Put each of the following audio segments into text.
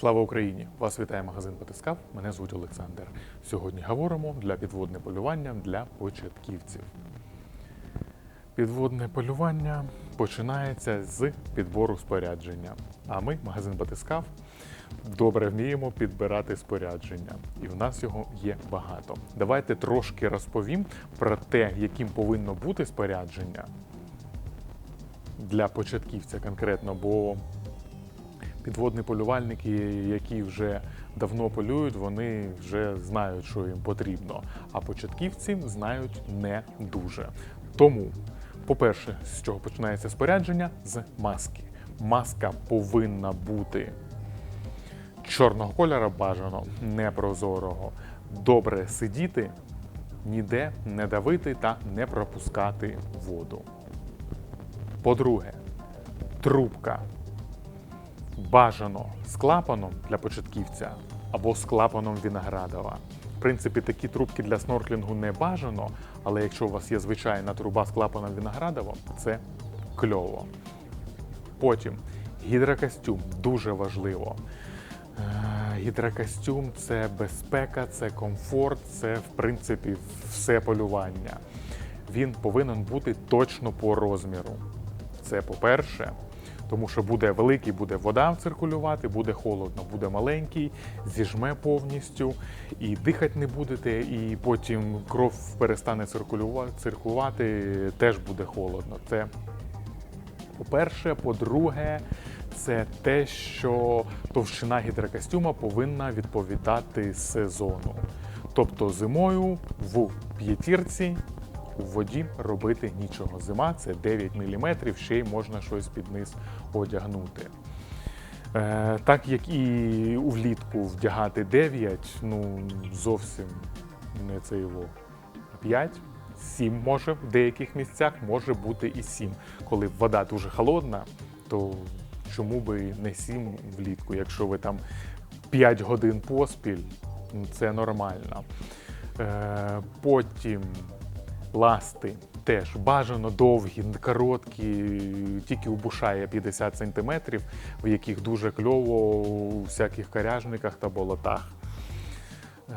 Слава Україні! Вас вітає магазин Батискав. Мене звуть Олександр. Сьогодні говоримо для підводне полювання для початківців. Підводне полювання починається з підбору спорядження. А ми, магазин Батискав, добре вміємо підбирати спорядження. І в нас його є багато. Давайте трошки розповім про те, яким повинно бути спорядження для початківця конкретно, бо підводні полювальники, які вже давно полюють, вони вже знають, що їм потрібно. А початківці знають не дуже. Тому, по-перше, з чого починається спорядження? З маски. Маска повинна бути чорного кольора бажано, непрозорого. Добре сидіти, ніде не давити та не пропускати воду. По-друге, трубка бажано з клапаном для початківця або з клапаном Віноградова. В принципі, такі трубки для снорклінгу не бажано, але якщо у вас є звичайна труба з клапаном Віноградова, це кльово. Потім гідрокостюм дуже важливо. Е, Гідрокостюм це безпека, це комфорт, це в принципі все полювання. Він повинен бути точно по розміру. Це по-перше, тому що буде великий, буде вода циркулювати, буде холодно, буде маленький, зіжме повністю, і дихати не будете, і потім кров перестане циркулювати, теж буде холодно. Це по-перше, по-друге, це те, що товщина гідрокостюма повинна відповідати сезону. Тобто зимою в п'ятірці у воді робити нічого. Зима це 9 мм, ще й можна щось під низ одягнути. Е, так як і влітку вдягати 9, ну зовсім не це його 5. 7 може в деяких місцях може бути і 7. Коли вода дуже холодна, то чому би не 7 влітку, якщо ви там 5 годин поспіль, ну, це нормально. Е, потім ласти теж бажано довгі, короткі, тільки у бушає 50 см, в яких дуже кльово у всяких коряжниках та болотах. Е,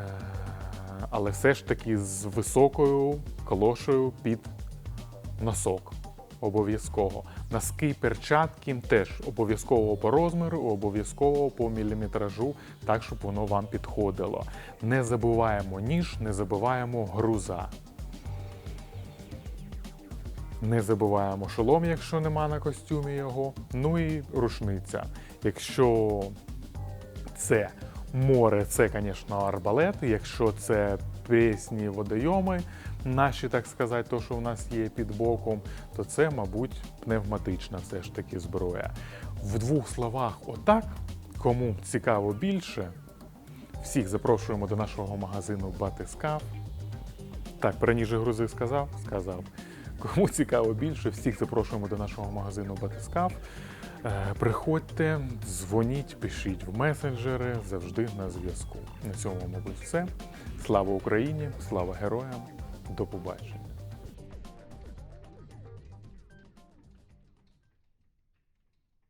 Але все ж таки з високою колошею під носок. Обов'язково. Носки, перчатки теж обов'язково по розміру, обов'язково по міліметражу, так, щоб воно вам підходило. Не забуваємо ніж, не забуваємо груза. Не забуваємо шолом, якщо нема на костюмі його. Ну і рушниця. Якщо це море, це, звісно, арбалет. Якщо це пресні водойоми, наші, так сказати, то, що у нас є під боком, то це, мабуть, пневматична все ж таки зброя. В двох словах, отак, кому цікаво більше, всіх запрошуємо до нашого магазину Батискав. Так, про ніже грузи сказав? Сказав. Кому цікаво більше, всіх запрошуємо до нашого магазину Батискав. Е, Приходьте, дзвоніть, пишіть в месенджери, завжди на зв'язку. На цьому, мабуть, все. Слава Україні, слава героям, до побачення.